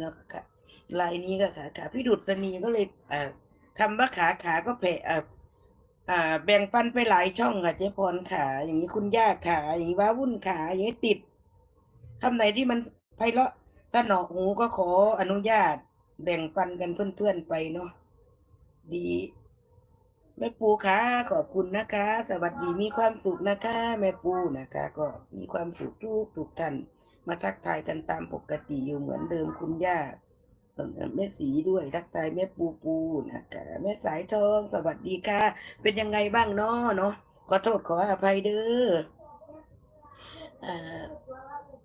แล้วค่ะลายนี้ก็ขาขาพี่ดุษณีก็เลยอ่าคำว่าขาขาก็แผ่อ่าอ่าแบ่งปันไปหลายช่องค่ะเจ๊พรขาอย่างนี้คุณย่าขาอย่างนี้ว้าวุ่นขาอย่างนี้ติดคำไหนที่มันไพเราะสนอหูก็ขออนุญาต แบ่งปันกันเพื่อนๆไปเนาะดีแม่ปูคะขอบคุณนะคะ สวัสดีมีความสุขนะคะ แม่ปูนะคะ ก็มีความสุขทุกทุกท่าน มาทักทายกันตามปกติอยู่เหมือนเดิมคุณย่าแม่สีด้วยทักทายแม่ปูปูนะคะแม่สายทองสวัสดีค่ะ เป็นยังไงบ้างเนาะเนาะขอโทษขออภัยเด้ออ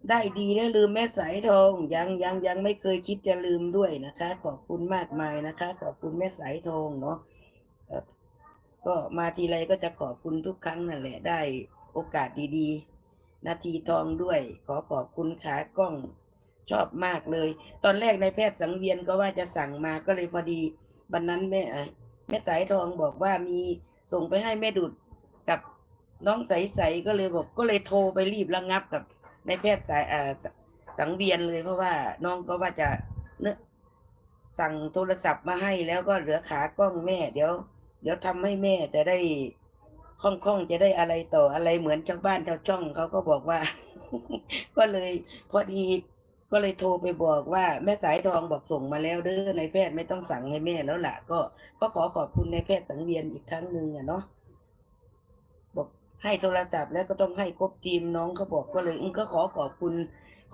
ได้ดีแล้วลืมแม่สายทองยังยังยังไม่เคยคิดจะลืมด้วยนะคะ ขอบคุณมากมายนะคะ ขอบคุณแม่สายทองเนาะก็มาทีไรก็จะขอบคุณทุกครั้งนั่นแหละได้โอกาสดีๆ นาทีทองด้วย ขอขอบคุณขากล้องชอบมากเลย ตอนแรกในแพทย์สังเวียนก็ว่าจะสั่งมาก็เลยพอดีวันนั้นแม่แม่สายทองบอกว่ามีส่งไปให้แม่ดุดกับน้องใสๆก็เลยบอกก็เลยโทรไปรีบระงับกับในแพทย์สายอ่าสังเวียนเลยเพราะว่าน้องก็ว่าจะเนื้อสั่งโทรศัพท์มาให้แล้วก็เหลือขากล้องแม่เดี๋ยว เดี๋ยวทำให้แม่จะได้ คล่องๆจะได้อะไรต่ออะไรเหมือนชาวบ้านชาวช่องเขาก็บอกว่า ก็เลยพอดีก็เลยโทรไปบอกว่าแม่สายทองบอกส่งมาแล้วเด้อในายแพทย์ไม่ต้องสั่งให้แม่แล้วล่ะ ก็ก็ขอขอบคุณในายแพทย์สังเวียนอีกครั้งหนึ่งอะเนาะบอกให้โทรศัพท์แล้วก็ต้องให้ครบทีมน้องเขาบอกก็เลยก็ขอขอบคุณ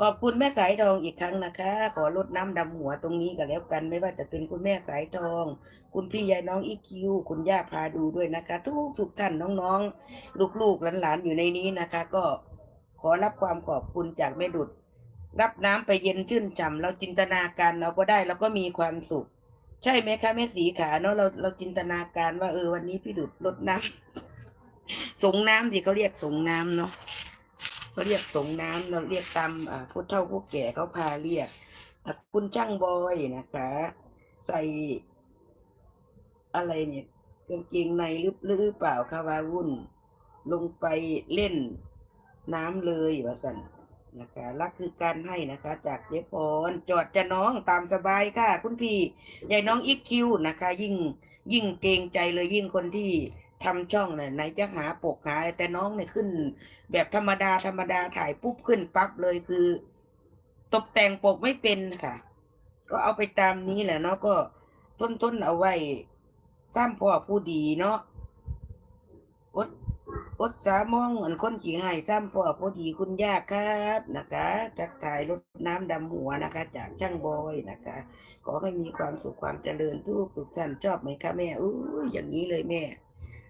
ขอบคุณแม่สายทองอีกครั้งนะคะ ขอลดน้ำดำหัวตรงนี้กันแล้วกัน ไม่ว่าจะเป็นคุณแม่สายทอง คุณพี่ยายน้องอีคิว คุณย่าพาดูด้วยนะคะ ทุกทุกท่านน้องๆ ลูกๆหลานๆอยู่ในนี้นะคะ ก็ขอรับความขอบคุณจากแม่ดุด รับน้ำไปเย็นชื่นฉ่ำเราจินตนาการเราก็ได้เราก็มีความสุข ใช่ไหมคะแม่สีขาเนาะเราเราจินตนาการว่าเออวันนี้พี่ดุดลดน้ำสงน้ำที่เขาเรียกสงน้ำเนาะ เขาเรียกสงน้ำเราเรียกตามผู้เฒ่าผู้แก่เขาพาเรียกคุณช่างบอยนะคะ ใส่อะไรเนี่ยกางเกงในหรือหรือเปล่าคะวาวุ่น ลงไปเล่นน้ำเลยว่าสันนะคะรักคือการให้นะคะ จากเจ๊พรจอดจะน้องตามสบายค่ะ คุณพี่ยายน้องอีกคิวนะคะ ยิ่งยิ่งเกรงใจเลยยิ่งคนที่ ทำช่องเนี่ยไหนจะหาปกหาแต่น้องเนี่ยขึ้น แบบธรรมดาธรรมดาถ่ายปุ๊บขึ้นปั๊บเลยคือ ตกแต่งปกไม่เป็นค่ะ ก็เอาไปตามนี้แหละเนาะก็ต้นต้นเอาไว้สร้างพ่อผู้ดีเนาะอดอดสามองอันคนขี้ให้สร้างพ่อผู้ดีคุณย่าครับนะคะจักถ่ายรถน้ำดำหัวนะคะ จากช่างบอยนะคะ ขอให้มีความสุขความเจริญทุกทุกท่านชอบไหมคะแม่อู้อย่างนี้เลยแม่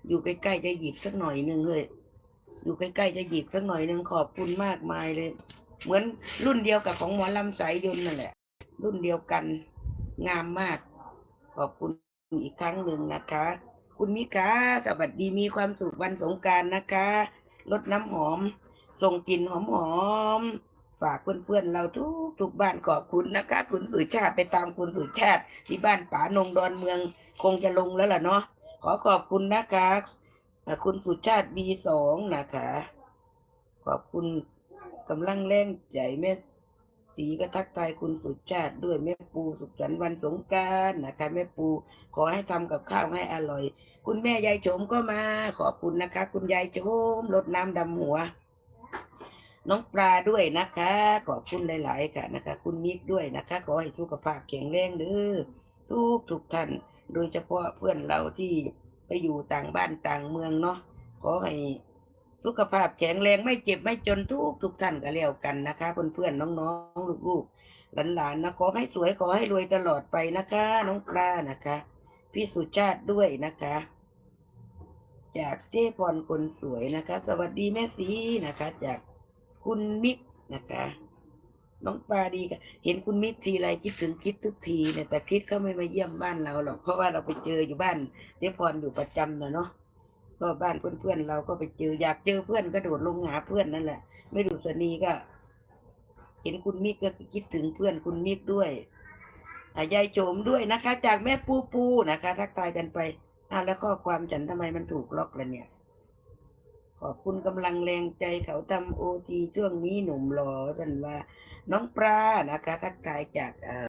อยู่ใกล้ๆจะหยิบสักหน่อยหนึ่งเลย อยู่ใกล้ๆจะหยิบสักหน่อยหนึ่งขอบคุณมากมายเลย เหมือนรุ่นเดียวกับของหมอลำสายยนต์นั่นแหละ รุ่นเดียวกันงามมาก ขอบคุณอีกครั้งหนึ่งนะคะ คุณมิกาสวัสดีมีความสุขวันสงการนะคะรดน้ำหอม ส่งกลิ่นหอมๆฝากเพื่อนๆเราทุกทุกบ้านขอบคุณนะคะ คุณสุชาติไปตามคุณสุชาติ ที่บ้านป๋านงดอนเมือง คงจะลงแล้วล่ะเนาะ ขอขอบคุณนะคะคุณสุชาติบีสองนะคะ ขอบคุณกำลังแรงใจแม่สีก็ทักทายคุณสุชาติด้วยแม่ปูสุขสันต์วันสงการนะคะแม่ปูขอให้ทำกับข้าวให้อร่อย คุณแม่ยายโฉมก็มา ขอบคุณนะคะ คุณยายโฉมรดน้ำดำหัว น้องปลาด้วยนะคะ ขอบคุณหลาย ๆ ค่ะนะคะ คุณมิกด้วยนะคะ ขอให้สุขภาพแข็งแรงเด้อทุกทุกท่าน โดยเฉพาะเพื่อนเราที่ไปอยู่ต่างบ้านต่างเมืองเนาะขอให้สุขภาพแข็งแรงไม่เจ็บไม่จนทุกทุกท่านก็แล้วกันนะคะเพื่อนๆน้องๆลูกๆหลานๆนะขอให้สวยขอให้รวยตลอดไปนะคะ น้องปลานะคะ พี่สุชาติด้วยนะคะ จากเจ้พรคนสวยนะคะ สวัสดีแม่สีนะคะ จากคุณมิกนะคะ น้องปลาดีค่ะเห็นคุณมิกทีไรคิดถึงคิดทุกทีเนี่ยแต่คิดเขาไม่มาเยี่ยมบ้านเราหรอกเพราะว่าเราไปเจออยู่บ้านเจ๊พรอยู่ประจำนะเนาะก็บ้านเพื่อนๆเราก็ไปเจออยากเจอเพื่อนก็โดดลงหาเพื่อนนั่นแหละ ไม่ดูสนีก็ เห็นคุณมิกก็คิดถึงเพื่อนคุณมิกด้วยยายโจมด้วยนะคะ จากแม่ปูปูนะคะ ทักทายกันไปอะแล้วข้อความฉันทำไมมันถูกล็อกล่ะเนี่ย ขอบคุณกำลังแรงใจเขาทำโอทีช่วงนี้หนุ่มหล่อสันว่า น้องปลานะคะ ทักทายจากเอ่อ